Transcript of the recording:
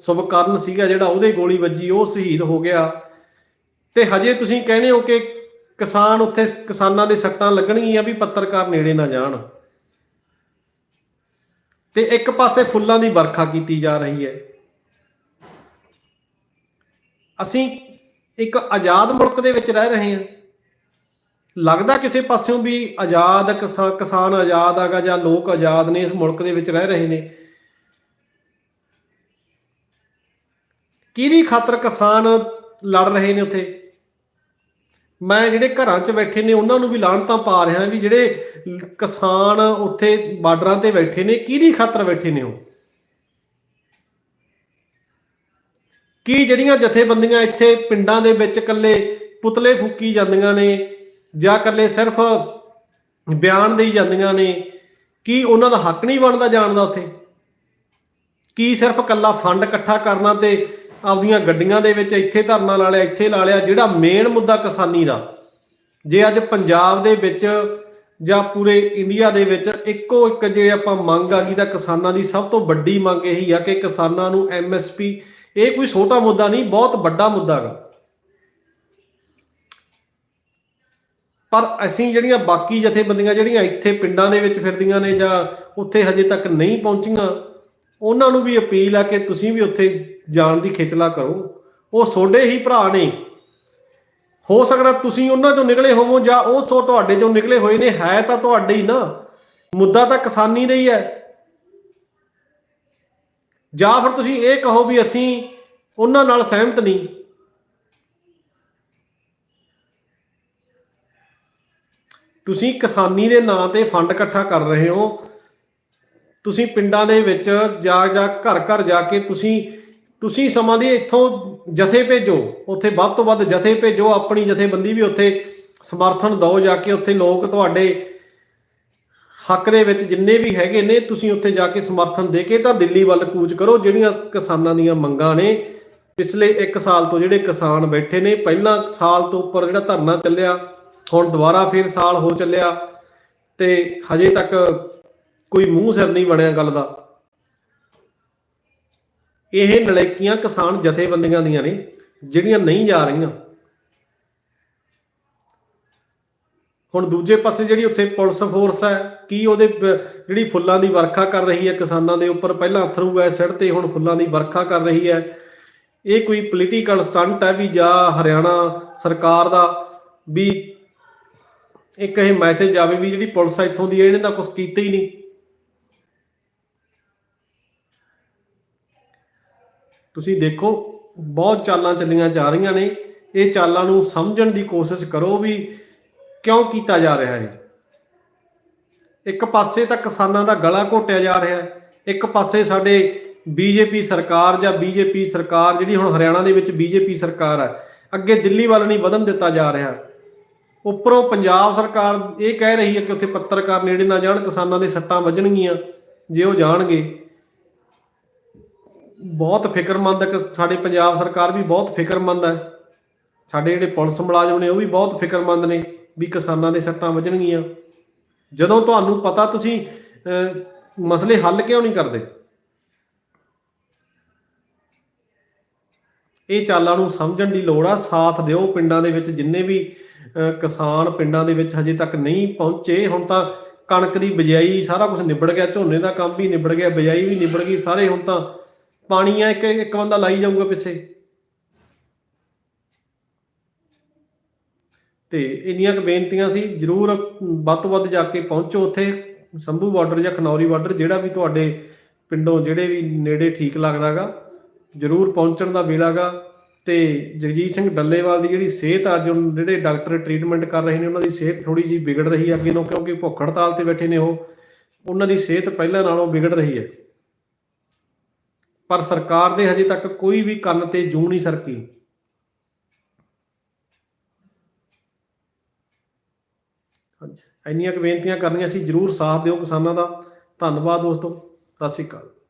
ਸੁਭਕਰਨ ਸੀਗਾ ਜਿਹੜਾ ਉਹਦੇ ਗੋਲੀ ਵੱਜੀ, ਉਹ ਸ਼ਹੀਦ ਹੋ ਗਿਆ। ਤੇ ਹਜੇ ਤੁਸੀਂ ਕਹਿੰਦੇ ਹੋ ਕਿ ਕਿਸਾਨ ਉੱਥੇ ਕਿਸਾਨਾਂ ਦੇ ਸੱਟਾਂ ਲੱਗਣਗੀਆਂ ਵੀ ਪੱਤਰਕਾਰ ਨੇੜੇ ਨਾ ਜਾਣ। ਤੇ ਇੱਕ ਪਾਸੇ ਫੁੱਲਾਂ ਦੀ ਵਰਖਾ ਕੀਤੀ ਜਾ ਰਹੀ ਹੈ। ਅਸੀਂ ਇੱਕ ਆਜ਼ਾਦ ਮੁਲਕ ਦੇ ਵਿੱਚ ਰਹਿ ਰਹੇ ਹਾਂ। ਲੱਗਦਾ ਕਿਸੇ ਪਾਸਿਓਂ ਵੀ ਆਜ਼ਾਦ ਕਿਸਾਨ ਆਜ਼ਾਦ ਆਗਾ ਜਾਂ ਲੋਕ ਆਜ਼ਾਦ ਨੇ ਇਸ ਮੁਲਕ ਦੇ ਵਿੱਚ ਰਹਿ ਰਹੇ ਨੇ। ਕਿਹਦੀ ਖਾਤਰ ਕਿਸਾਨ ਲੜ ਰਹੇ ਨੇ ਉੱਥੇ? ਮੈਂ ਜਿਹੜੇ ਘਰਾਂ 'ਚ ਬੈਠੇ ਨੇ, ਉਹਨਾਂ ਨੂੰ ਵੀ ਲਾਹਣਤਾਂ ਪਾ ਰਿਹਾ ਵੀ ਜਿਹੜੇ ਕਿਸਾਨ ਉੱਥੇ ਬਾਰਡਰਾਂ ਤੇ ਬੈਠੇ ਨੇ, ਕਿਹਦੀ ਖਾਤਰ ਬੈਠੇ ਨੇ ਉਹ? ਕੀ ਜਿਹੜੀਆਂ ਜਥੇਬੰਦੀਆਂ ਇੱਥੇ ਪਿੰਡਾਂ ਦੇ ਵਿੱਚ ਇਕੱਲੇ ਪੁਤਲੇ ਫੂਕੀ ਜਾਂਦੀਆਂ ਨੇ, ਜਾਂ ਇਕੱਲੇ ਸਿਰਫ ਬਿਆਨ ਦੇਈ ਜਾਂਦੀਆਂ ਨੇ, ਕੀ ਉਹਨਾਂ ਦਾ ਹੱਕ ਨਹੀਂ ਬਣਦਾ ਜਾਣ ਦਾ ਉੱਥੇ? ਕੀ ਸਿਰਫ ਇਕੱਲਾ ਫੰਡ ਇਕੱਠਾ ਕਰਨਾ ਤੇ ਆਪਦੀਆਂ ਗੱਡੀਆਂ ਦੇ ਵਿੱਚ ਇੱਥੇ ਧਰਨਾ ਲਾ ਲਿਆ, ਇੱਥੇ ਲਾ ਲਿਆ, ਜਿਹੜਾ ਮੇਨ ਮੁੱਦਾ ਕਿਸਾਨੀ ਦਾ। ਜੇ ਅੱਜ ਪੰਜਾਬ ਦੇ ਵਿੱਚ ਜਾਂ ਪੂਰੇ ਇੰਡੀਆ ਦੇ ਵਿੱਚ ਇੱਕੋ ਇੱਕ ਜੇ ਆਪਾਂ ਮੰਗ ਆ ਗਈ ਤਾਂ ਕਿਸਾਨਾਂ ਦੀ ਸਭ ਤੋਂ ਵੱਡੀ ਮੰਗ ਇਹੀ ਆ ਕਿ ਕਿਸਾਨਾਂ ਨੂੰ ਐਮਐਸਪੀ ਇਹ ਕੋਈ ਛੋਟਾ ਮੁੱਦਾ ਨਹੀਂ, ਬਹੁਤ ਵੱਡਾ ਮੁੱਦਾ ਹੈਗਾ ਪਰ ਅਸੀਂ ਜਿਹੜੀਆਂ ਬਾਕੀ ਜਥੇਬੰਦੀਆਂ ਜਿਹੜੀਆਂ ਇੱਥੇ ਪਿੰਡਾਂ ਦੇ ਵਿੱਚ ਫਿਰਦੀਆਂ ਨੇ ਜਾਂ ਉੱਥੇ ਹਜੇ ਤੱਕ ਨਹੀਂ ਪਹੁੰਚੀਆਂ, ਉਹਨਾਂ ਨੂੰ ਵੀ ਅਪੀਲ ਆ ਕਿ ਤੁਸੀਂ ਵੀ ਉੱਥੇ ਜਾਣ ਦੀ ਖੇਚਲਾ ਕਰੋ। ਉਹ ਤੁਹਾਡੇ ਹੀ ਭਰਾ ਨੇ। ਹੋ ਸਕਦਾ ਤੁਸੀਂ ਉਹਨਾਂ ਚੋਂ ਨਿਕਲੇ ਹੋਵੋ ਜਾਂ ਉਹ ਤੋਂ ਤੁਹਾਡੇ ਚੋਂ ਨਿਕਲੇ ਹੋਏ ਨੇ, ਹੈ ਤਾਂ ਤੁਹਾਡੇ ਹੀ ਨਾ। ਮੁੱਦਾ ਤਾਂ ਕਿਸਾਨੀ ਦਾ ਹੀ ਹੈ। ਜਾਂ ਫਿਰ ਤੁਸੀਂ ਇਹ ਕਹੋ ਵੀ ਅਸੀਂ ਉਹਨਾਂ ਨਾਲ ਸਹਿਮਤ ਨਹੀਂ। ਤੁਸੀਂ ਕਿਸਾਨੀ ਦੇ ਨਾਂ ਤੇ ਫੰਡ ਇਕੱਠਾ ਕਰ ਰਹੇ ਹੋ। ਤੁਸੀਂ ਪਿੰਡਾਂ ਦੇ ਵਿੱਚ ਜਾ ਜਾ ਘਰ ਘਰ ਜਾ ਕੇ ਤੁਸੀਂ ਤੁਸੀਂ ਸਮਾਂ ਦੀ ਇੱਥੋਂ ਜਥੇ ਭੇਜੋ, ਉੱਥੇ ਵੱਧ ਤੋਂ ਵੱਧ ਜਥੇ ਭੇਜੋ, ਆਪਣੀ ਜਥੇਬੰਦੀ ਵੀ ਉੱਥੇ ਸਮਰਥਨ ਦਿਓ ਜਾ ਕੇ, ਉੱਥੇ ਲੋਕ ਤੁਹਾਡੇ ਹੱਕ ਦੇ ਵਿੱਚ ਜਿੰਨੇ ਵੀ ਹੈਗੇ ਨੇ, ਤੁਸੀਂ ਉੱਥੇ ਜਾ ਕੇ ਸਮਰਥਨ ਦੇ ਕੇ ਤਾਂ ਦਿੱਲੀ ਵੱਲ ਕੂਚ ਕਰੋ, ਜਿਹੜੀਆਂ ਕਿਸਾਨਾਂ ਦੀਆਂ ਮੰਗਾਂ ਨੇ। ਪਿਛਲੇ 1 ਸਾਲ ਤੋਂ ਜਿਹੜੇ ਕਿਸਾਨ ਬੈਠੇ ਨੇ, ਪਹਿਲਾਂ ਸਾਲ ਤੋਂ ਉੱਪਰ ਜਿਹੜਾ ਧਰਨਾ ਚੱਲਿਆ, ਹੁਣ ਦੁਬਾਰਾ ਫਿਰ ਸਾਲ ਹੋ ਚੱਲਿਆ, ਤੇ ਹਜੇ ਤੱਕ ਕੋਈ ਮੂੰਹ ਸਿਰ ਨਹੀਂ ਬਣਿਆ ਗੱਲ ਦਾ। ਇਹ ਨਲੇਕੀਆਂ ਕਿਸਾਨ ਜਥੇਬੰਦੀਆਂ ਦੀਆਂ ਨੇ, ਜਿਹੜੀਆਂ ਨਹੀਂ ਜਾ ਰਹੀਆਂ। ਹੁਣ ਦੂਜੇ ਪਾਸੇ ਜਿਹੜੀ ਉੱਥੇ ਪੁਲਿਸ ਫੋਰਸ ਹੈ, ਕੀ ਉਹਦੇ ਜਿਹੜੀ ਫੁੱਲਾਂ ਦੀ ਵਰਖਾ ਕਰ ਰਹੀ ਹੈ ਕਿਸਾਨਾਂ ਦੇ ਉੱਪਰ, ਪਹਿਲਾਂ ਅਥਰੂ ਐ ਸਿਰ ਤੇ, ਹੁਣ ਫੁੱਲਾਂ ਦੀ ਵਰਖਾ ਕਰ ਰਹੀ ਹੈ। ਇਹ ਕੋਈ ਪੋਲੀਟੀਕਲ ਸਟੰਟ ਹੈ ਵੀ ਜਾਂ ਹਰਿਆਣਾ ਸਰਕਾਰ ਦਾ ਵੀ ਇੱਕ ਇਹ ਮੈਸੇਜ ਆਵੇ ਵੀ ਜਿਹੜੀ ਪੁਲਿਸ ਆ ਇੱਥੋਂ ਦੀ ਹੈ ਇਹਨੇ ਤਾਂ ਕੁਝ ਕੀਤਾ ਹੀ ਨਹੀਂ। ਤੁਸੀਂ ਦੇਖੋ, ਬਹੁਤ ਚਾਲਾਂ ਚੱਲੀਆਂ ਜਾ ਰਹੀਆਂ ਨੇ। ਇਹ ਚਾਲਾਂ ਨੂੰ ਸਮਝਣ ਦੀ ਕੋਸ਼ਿਸ਼ ਕਰੋ ਵੀ ਕਿਉਂ ਕੀਤਾ ਜਾ ਰਿਹਾ ਹੈ ਇੱਕ ਪਾਸੇ ਤਾਂ ਕਿਸਾਨਾਂ ਦਾ ਗਲਾ ਘੋਟਿਆ ਜਾ ਰਿਹਾ ਹੈ। ਇੱਕ ਪਾਸੇ ਸਾਡੇ ਬੀਜੇਪੀ ਸਰਕਾਰ ਜਾਂ ਬੀਜੇਪੀ ਸਰਕਾਰ ਜਿਹੜੀ ਹੁਣ ਹਰਿਆਣਾ ਦੇ ਵਿੱਚ ਬੀਜੇਪੀ ਸਰਕਾਰ ਹੈ, ਅੱਗੇ ਦਿੱਲੀ ਵੱਲ ਨਹੀਂ ਵਧਣ ਦਿੱਤਾ ਜਾ ਰਿਹਾ। ਉੱਪਰੋਂ ਪੰਜਾਬ ਸਰਕਾਰ ਇਹ ਕਹਿ ਰਹੀ ਹੈ ਕਿ ਉੱਥੇ ਪੱਤਰਕਾਰ ਨੇੜੇ ਨਾ ਜਾਣ, ਕਿਸਾਨਾਂ ਦੇ ਸੱਟਾਂ ਵੱਜਣਗੀਆਂ। ਜੇ ਉਹ ਜਾਣਗੇ ਬਹੁਤ ਫਿਕਰਮੰਦ ਹੈ ਕਿ ਸਾਡੇ ਪੰਜਾਬ ਸਰਕਾਰ ਵੀ ਬਹੁਤ ਫਿਕਰਮੰਦ ਹੈ। ਸਾਡੇ ਜਿਹੜੇ ਪੁਲਿਸ ਮੁਲਾਜ਼ਮ ਨੇ ਉਹ ਵੀ ਬਹੁਤ ਫਿਕਰਮੰਦ ਨੇ ਵੀ ਕਿਸਾਨਾਂ ਦੇ ਸੱਟਾਂ ਵੱਜਣਗੀਆਂ। ਜਦੋਂ ਤੁਹਾਨੂੰ ਪਤਾ ਤੁਸੀਂ ਮਸਲੇ ਹੱਲ ਕਿਉਂ ਨਹੀਂ ਕਰਦੇ? ਇਹ ਚਾਲਾਂ ਨੂੰ ਸਮਝਣ ਦੀ ਲੋੜ ਆ। ਸਾਥ ਦਿਓ ਪਿੰਡਾਂ ਦੇ ਵਿੱਚ ਜਿੰਨੇ ਵੀ ਕਿਸਾਨ ਪਿੰਡਾਂ ਦੇ ਵਿੱਚ ਹਜੇ ਤੱਕ ਨਹੀਂ ਪਹੁੰਚੇ। ਹੁਣ ਤਾਂ ਕਣਕ ਦੀ ਬਿਜਾਈ ਸਾਰਾ ਕੁਝ ਨਿਬੜ ਗਿਆ, ਝੋਨੇ ਦਾ ਕੰਮ ਵੀ ਨਿਬੜ ਗਿਆ, ਬਿਜਾਈ ਵੀ ਨਿਬੜ ਗਈ, ਸਾਰੇ ਹੁਣ ਤਾਂ ਪਾਣੀ ਆ ਇੱਕ ਇੱਕ ਬੰਦਾ ਲਾਈ ਜਾਊਗਾ ਪਿੱਛੇ। ਤੇ ਇੰਨੀਆਂ ਕੁ ਬੇਨਤੀਆਂ ਸੀ, ਜਰੂਰ ਵੱਧ ਤੋਂ ਵੱਧ ਜਾ ਕੇ ਪਹੁੰਚੋ ਉੱਥੇ। ਸੰਭੂ ਬਾਰਡਰ ਜਾਂ ਖਨੌਰੀ ਬਾਰਡਰ ਜਿਹੜਾ ਵੀ ਤੁਹਾਡੇ ਪਿੰਡੋਂ ਜਿਹੜੇ ਵੀ ਨੇੜੇ ਠੀਕ ਲੱਗਦਾਗਾ, ਜਰੂਰ ਪਹੁੰਚਣ ਦਾ ਵੇਲਾਗਾ। ਤੇ ਜਗਜੀਤ ਸਿੰਘ ਡੱਲੇਵਾਲ ਦੀ ਜਿਹੜੀ ਸਿਹਤ ਅੱਜ ਜਿਹੜੇ ਡਾਕਟਰ ਟ੍ਰੀਟਮੈਂਟ ਕਰ ਰਹੇ ਨੇ, ਉਹਨਾਂ ਦੀ ਸਿਹਤ ਥੋੜੀ ਜੀ ਵਿਗੜ ਰਹੀ ਹੈ ਅੱਗੇ ਨੂੰ ਕਿਉਂਕਿ ਭੁੱਖ ਹੜਤਾਲ ਤੇ ਬੈਠੇ ਨੇ ਉਹ। ਉਹਨਾਂ ਦੀ ਸਿਹਤ ਪਹਿਲਾਂ ਨਾਲੋਂ ਵਿਗੜ ਰਹੀ ਹੈ। ਪਰ ਸਰਕਾਰ ਦੇ ਹਜੇ ਤੱਕ ਕੋਈ ਵੀ ਕੰਨ ਤੇ ਜੂੰ ਨਹੀਂ ਸਰਕੀ। ਹਾਂਜੀ। ਇੰਨੀਆਂ ਕੁ ਬੇਨਤੀਆਂ ਕਰਨੀਆਂ ਸੀ, ਜਰੂਰ ਸਾਥ ਦਿਓ ਕਿਸਾਨਾਂ ਦਾ। ਧੰਨਵਾਦ ਦੋਸਤੋ। ਸਤਿ ਸ਼੍ਰੀ ਅਕਾਲ।